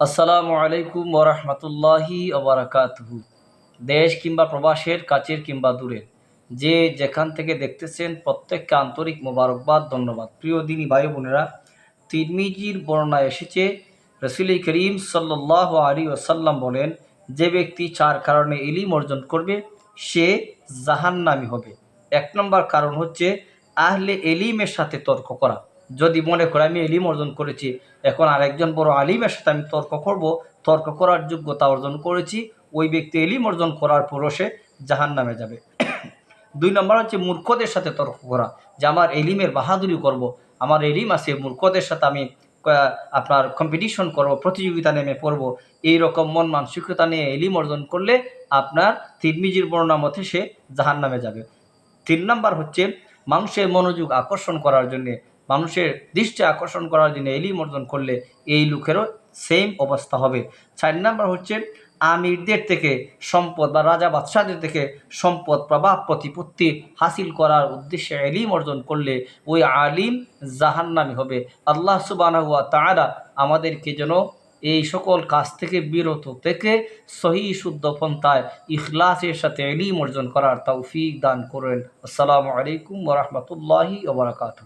আসসালামু আলাইকুম ওরহমতুল্লাহি ওবরাকাতহু দেশ কিংবা প্রবাসের কাছের কিংবা দূরের যে যেখান থেকে দেখতেছেন প্রত্যেককে আন্তরিক মোবারকবাদ, ধন্যবাদ। প্রিয় দিনী ভাই বোনেরা, তিরমিজির বর্ণনা এসেছে, রসুল করিম সাল্লাহ আলী ওসাল্লাম বলেন, যে ব্যক্তি চার কারণে ইলিম অর্জন করবে, সে জাহান্নামি হবে। এক নম্বর কারণ হচ্ছে, আহলে এলিমের সাথে তর্ক করা। যদি মনে করে আমি এলিম অর্জন করেছি, এখন আরেকজন বড় আলিমের সাথে আমি তর্ক করব, তর্ক করার যোগ্যতা অর্জন করেছি, ওই ব্যক্তি এলিম অর্জন করার পরও সে জাহান নামে যাবে। দুই নম্বর হচ্ছে মূর্খদের সাথে তর্ক করা, যে আমার এলিমের বাহাদুরি করব, আমার এলিম আছে, মূর্খদের সাথে আমি আপনার কম্পিটিশন করব, প্রতিযোগিতা নেমে পড়ব, এই রকম মন মানসিকতা নিয়ে এলিম অর্জন করলে আপনার তিরমিজির বর্ণনা মতে সে জাহান নামে যাবে। তিন নাম্বার হচ্ছে মানুষের মনোযোগ আকর্ষণ করার জন্য মানুষের দৃষ্টি আকর্ষণ করার জন্য এলিম অর্জন করলে এই লোকেরও সেম অবস্থা হবে। চার নাম্বার হচ্ছে, আমিরদের থেকে সম্পদ বা রাজা বাদশাহদের থেকে সম্পদ প্রভাব প্রতিপত্তি হাসিল করার উদ্দেশ্যে এলিম অর্জন করলে ওই আলিম জাহান্নামি হবে। আল্লাহ সুবাহ তাআলা আমাদেরকে যেন এই সকল কাজ থেকে বিরত থেকে সহি, শুদ্ধ পন্থায় ইখলাসের সাথে এলিম অর্জন করার তৌফিক দান করেন। আসসালামু আলাইকুম ওরহমতুল্লাহি ওবরাকাতু